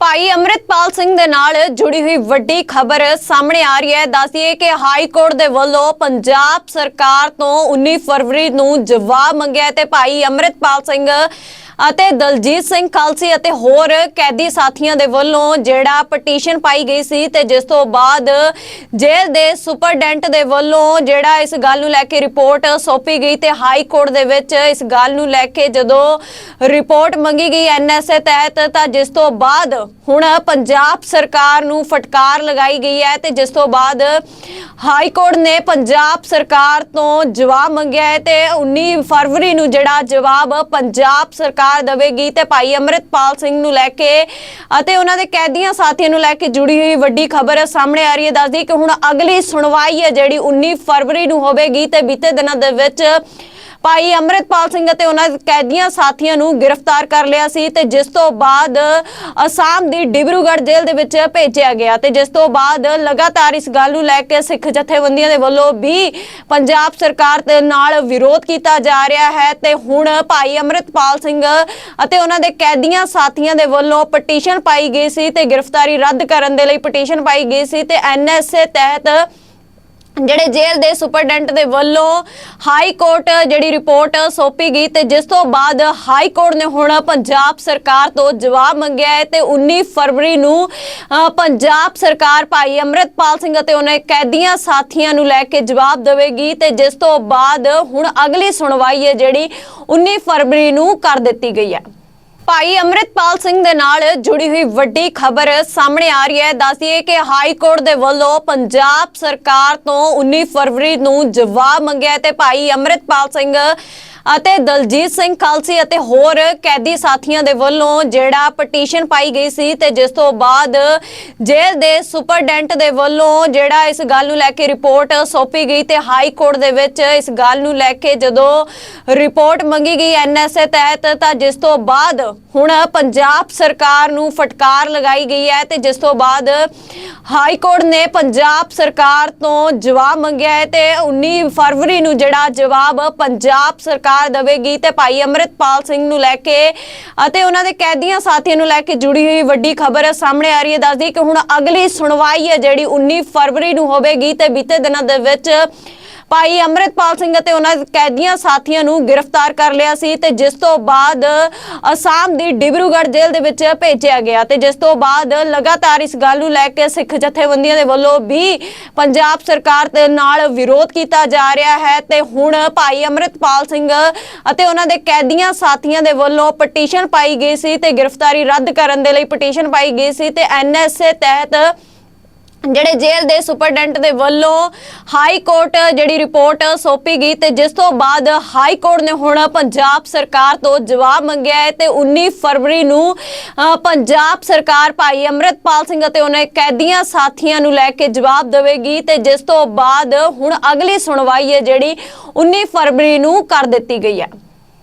ਭਾਈ ਅੰਮ੍ਰਿਤਪਾਲ ਸਿੰਘ ਦੇ ਨਾਲ ਜੁੜੀ ਹੋਈ ਵੱਡੀ ਖਬਰ ਸਾਹਮਣੇ ਆ ਰਹੀ ਹੈ। ਦੱਸਦੀਏ ਕਿ ਹਾਈ ਕੋਰਟ ਦੇ ਵੱਲੋਂ ਪੰਜਾਬ ਸਰਕਾਰ ਤੋਂ 19 ਫਰਵਰੀ ਨੂੰ ਜਵਾਬ ਮੰਗਿਆ ਤੇ ਭਾਈ ਅੰਮ੍ਰਿਤਪਾਲ ਸਿੰਘ ਅਤੇ ਦਲਜੀਤ ਸਿੰਘ ਖਾਲਸੀ ਅਤੇ ਹੋਰ ਕੈਦੀ ਸਾਥੀਆਂ ਦੇ ਵੱਲੋਂ ਜਿਹੜਾ ਪਟੀਸ਼ਨ ਪਾਈ ਗਈ ਸੀ ਤੇ ਜਿਸ ਤੋਂ ਬਾਅਦ ਜੇਲ੍ਹ ਦੇ ਸੁਪਰਡੈਂਟ ਦੇ ਵੱਲੋਂ ਜਿਹੜਾ ਇਸ ਗੱਲ ਨੂੰ ਲੈ ਕੇ ਰਿਪੋਰਟ ਸੌਂਪੀ ਗਈ ਤੇ ਹਾਈ ਕੋਰਟ ਦੇ ਵਿੱਚ ਇਸ ਗੱਲ ਨੂੰ ਲੈ ਕੇ ਜਦੋਂ ਰਿਪੋਰਟ ਮੰਗੀ ਗਈ ਐਨਐਸਏ ਤਹਿਤ ਤਾਂ ਜਿਸ ਤੋਂ ਬਾਅਦ ਹੁਣ ਪੰਜਾਬ ਸਰਕਾਰ ਨੂੰ ਫਟਕਾਰ ਲਗਾਈ ਗਈ ਹੈ ਤੇ ਜਿਸ ਤੋਂ ਬਾਅਦ ਹਾਈ ਕੋਰਟ ਨੇ ਪੰਜਾਬ ਸਰਕਾਰ ਤੋਂ ਜਵਾਬ ਮੰਗਿਆ ਹੈ ਤੇ 19 ਫਰਵਰੀ ਨੂੰ ਜਿਹੜਾ ਜਵਾਬ ਪੰਜਾਬ ਸਰਕਾਰ ਦੇਵੇਗੀ ਤੇ ਭਾਈ ਅੰਮ੍ਰਿਤਪਾਲ ਸਿੰਘ ਨੂੰ ਲੈ ਕੇ ਅਤੇ ਉਹਨਾਂ ਦੇ ਕੈਦੀਆਂ ਸਾਥੀਆਂ ਨੂੰ ਲੈ ਕੇ ਜੁੜੀ ਹੋਈ ਵੱਡੀ ਖਬਰ ਸਾਹਮਣੇ ਆ ਰਹੀ ਹੈ। ਦੱਸਦੀ ਕਿ ਹੁਣ ਅਗਲੀ ਸੁਣਵਾਈ ਹੈ ਜਿਹੜੀ 19 ਫਰਵਰੀ ਨੂੰ ਹੋਵੇਗੀ ਤੇ ਬੀਤੇ ਦਿਨਾਂ ਦੇ ਵਿੱਚ ਭਾਈ ਅੰਮ੍ਰਿਤਪਾਲ ਸਿੰਘ ਅਤੇ ਉਹਨਾਂ ਕੈਦੀਆਂ ਸਾਥੀਆਂ ਨੂੰ ਗ੍ਰਿਫਤਾਰ ਕਰ ਲਿਆ ਸੀ ਤੇ ਜਿਸ ਤੋਂ ਬਾਅਦ ਅਸਾਮ ਦੀ ਡਿਬਰੂਗੜ੍ਹ ਜੇਲ੍ਹ ਦੇ ਵਿੱਚ ਭੇਜਿਆ ਗਿਆ ਤੇ ਜਿਸ ਤੋਂ ਬਾਅਦ ਲਗਾਤਾਰ ਇਸ ਗੱਲ ਨੂੰ ਲੈ ਕੇ ਸਿੱਖ ਜਥੇਬੰਦੀਆਂ ਦੇ ਵੱਲੋਂ ਵੀ ਪੰਜਾਬ ਸਰਕਾਰ ਦੇ ਨਾਲ ਵਿਰੋਧ ਕੀਤਾ ਜਾ ਰਿਹਾ ਹੈ ਤੇ ਹੁਣ ਭਾਈ ਅੰਮ੍ਰਿਤਪਾਲ ਸਿੰਘ ਅਤੇ ਉਹਨਾਂ ਦੇ ਕੈਦੀਆਂ ਸਾਥੀਆਂ ਦੇ ਵੱਲੋਂ ਪਟੀਸ਼ਨ ਪਾਈ ਗਈ ਸੀ ਤੇ ਗ੍ਰਿਫਤਾਰੀ ਰੱਦ ਕਰਨ ਦੇ ਲਈ ਪਟੀਸ਼ਨ ਪਾਈ ਗਈ ਸੀ ਤੇ ਐਨਐਸਏ ਤਹਿਤ ਜਿਹੜੇ ਜੇਲ੍ਹ ਦੇ ਸੁਪਰਡੈਂਟ ਦੇ ਵੱਲੋਂ ਹਾਈ ਕੋਰਟ ਜਿਹੜੀ ਰਿਪੋਰਟ ਸੌਂਪੀ ਗਈ ਤੇ ਜਿਸ ਤੋਂ ਬਾਅਦ ਹਾਈ ਕੋਰਟ ਨੇ ਹੁਣ ਪੰਜਾਬ ਸਰਕਾਰ ਤੋਂ ਜਵਾਬ ਮੰਗਿਆ ਹੈ ਤੇ 19 ਫਰਵਰੀ ਨੂੰ ਪੰਜਾਬ ਸਰਕਾਰ ਭਾਈ ਅੰਮ੍ਰਿਤਪਾਲ ਸਿੰਘ ਅਤੇ ਉਹਨਾਂ ਕੈਦੀਆਂ ਸਾਥੀਆਂ ਨੂੰ ਲੈ ਕੇ ਜਵਾਬ ਦੇਵੇਗੀ ਤੇ ਜਿਸ ਤੋਂ ਬਾਅਦ ਹੁਣ ਅਗਲੀ ਸੁਣਵਾਈ ਹੈ ਜਿਹੜੀ 19 ਫਰਵਰੀ ਨੂੰ ਕਰ ਦਿੱਤੀ ਗਈ ਹੈ। ਭਾਈ ਅੰਮ੍ਰਿਤਪਾਲ ਸਿੰਘ ਦੇ ਨਾਲ ਜੁੜੀ ਹੋਈ ਵੱਡੀ ਖਬਰ ਸਾਹਮਣੇ ਆ ਰਹੀ ਹੈ। ਦੱਸਦੀਏ ਕਿ ਹਾਈ ਕੋਰਟ ਦੇ ਵੱਲੋਂ ਪੰਜਾਬ ਸਰਕਾਰ ਤੋਂ 19 ਫਰਵਰੀ ਨੂੰ ਜਵਾਬ ਮੰਗਿਆ ਤੇ ਭਾਈ ਅੰਮ੍ਰਿਤਪਾਲ ਸਿੰਘ ਅਤੇ ਦਲਜੀਤ ਸਿੰਘ ਖਾਲਸੀ ਅਤੇ ਹੋਰ ਕੈਦੀ ਸਾਥੀਆਂ ਦੇ ਵੱਲੋਂ ਜਿਹੜਾ ਪਟੀਸ਼ਨ ਪਾਈ ਗਈ ਸੀ ਤੇ ਜਿਸ ਤੋਂ ਬਾਅਦ ਜੇਲ੍ਹ ਦੇ ਸੁਪਰਡੈਂਟ ਦੇ ਵੱਲੋਂ ਜਿਹੜਾ ਇਸ ਗੱਲ ਨੂੰ ਲੈ ਕੇ ਰਿਪੋਰਟ ਸੌਂਪੀ ਗਈ ਤੇ ਹਾਈ ਕੋਰਟ ਦੇ ਵਿੱਚ ਇਸ ਗੱਲ ਨੂੰ ਲੈ ਕੇ ਜਦੋਂ ਰਿਪੋਰਟ ਮੰਗੀ ਗਈ ਐਨਐਸਏ ਤਹਿਤ ਤਾਂ ਜਿਸ ਤੋਂ ਬਾਅਦ ਹੁਣ ਪੰਜਾਬ ਸਰਕਾਰ ਨੂੰ ਫਟਕਾਰ ਲਗਾਈ ਗਈ ਹੈ ਤੇ ਜਿਸ ਤੋਂ ਬਾਅਦ ਹਾਈ ਕੋਰਟ ਨੇ ਪੰਜਾਬ ਸਰਕਾਰ ਤੋਂ ਜਵਾਬ ਮੰਗਿਆ ਹੈ ਤੇ 19 ਫਰਵਰੀ ਨੂੰ ਜਿਹੜਾ ਜਵਾਬ ਪੰਜਾਬ ਸਰਕਾਰ ਦੇਵੇਗੀ ਤੇ ਭਾਈ ਅੰਮ੍ਰਿਤਪਾਲ ਸਿੰਘ ਨੂੰ ਲੈ ਕੇ ਅਤੇ ਉਹਨਾਂ ਦੇ ਕੈਦੀਆਂ ਸਾਥੀਆਂ ਨੂੰ ਲੈ ਕੇ ਜੁੜੀ ਹੋਈ ਵੱਡੀ ਖਬਰ ਸਾਹਮਣੇ ਆ ਰਹੀ ਹੈ। ਦੱਸਦੀ ਕਿ ਹੁਣ ਅਗਲੀ ਸੁਣਵਾਈ ਹੈ ਜਿਹੜੀ 19 ਫਰਵਰੀ ਨੂੰ ਹੋਵੇਗੀ ਤੇ ਬੀਤੇ ਦਿਨਾਂ ਦੇ ਵਿੱਚ ਭਾਈ ਅੰਮ੍ਰਿਤਪਾਲ ਸਿੰਘ ਅਤੇ ਉਹਨਾਂ ਕੈਦੀਆਂ ਸਾਥੀਆਂ ਨੂੰ ਗ੍ਰਿਫਤਾਰ ਕਰ ਲਿਆ ਸੀ ਤੇ ਜਿਸ ਤੋਂ ਬਾਅਦ ਅਸਾਮ ਦੀ ਡਿਬਰੂਗੜ੍ਹ ਜੇਲ੍ਹ ਦੇ ਵਿੱਚ ਭੇਜਿਆ ਗਿਆ ਤੇ ਜਿਸ ਤੋਂ ਬਾਅਦ ਲਗਾਤਾਰ ਇਸ ਗੱਲ ਨੂੰ ਲੈ ਕੇ ਸਿੱਖ ਜਥੇਬੰਦੀਆਂ ਦੇ ਵੱਲੋਂ ਵੀ ਪੰਜਾਬ ਸਰਕਾਰ ਦੇ ਨਾਲ ਵਿਰੋਧ ਕੀਤਾ ਜਾ ਰਿਹਾ ਹੈ ਤੇ ਹੁਣ ਭਾਈ ਅੰਮ੍ਰਿਤਪਾਲ ਸਿੰਘ ਅਤੇ ਉਹਨਾਂ ਦੇ ਕੈਦੀਆਂ ਸਾਥੀਆਂ ਦੇ ਵੱਲੋਂ ਪਟੀਸ਼ਨ ਪਾਈ ਗਈ ਸੀ ਤੇ ਗ੍ਰਿਫਤਾਰੀ ਰੱਦ ਕਰਨ ਦੇ ਲਈ ਪਟੀਸ਼ਨ ਪਾਈ ਗਈ ਸੀ ਤੇ ਐਨਐਸਏ ਤਹਿਤ ਜਿਹੜੇ ਜੇਲ੍ਹ ਦੇ ਸੁਪਰਡੈਂਟ ਦੇ ਵੱਲੋਂ ਹਾਈ ਕੋਰਟ ਜਿਹੜੀ ਰਿਪੋਰਟ ਸੌਂਪੀ ਗਈ ਤੇ ਜਿਸ ਤੋਂ ਬਾਅਦ ਹਾਈ ਕੋਰਟ ਨੇ ਹੁਣ ਪੰਜਾਬ ਸਰਕਾਰ ਤੋਂ ਜਵਾਬ ਮੰਗਿਆ ਹੈ ਤੇ 19 ਫਰਵਰੀ ਨੂੰ ਪੰਜਾਬ ਸਰਕਾਰ ਭਾਈ ਅੰਮ੍ਰਿਤਪਾਲ ਸਿੰਘ ਅਤੇ ਉਹਨਾਂ ਕੈਦੀਆਂ ਸਾਥੀਆਂ ਨੂੰ ਲੈ ਕੇ ਜਵਾਬ ਦੇਵੇਗੀ ਤੇ ਜਿਸ ਤੋਂ ਬਾਅਦ ਹੁਣ ਅਗਲੀ ਸੁਣਵਾਈ ਹੈ ਜਿਹੜੀ 19 ਫਰਵਰੀ ਨੂੰ ਕਰ ਦਿੱਤੀ ਗਈ ਹੈ।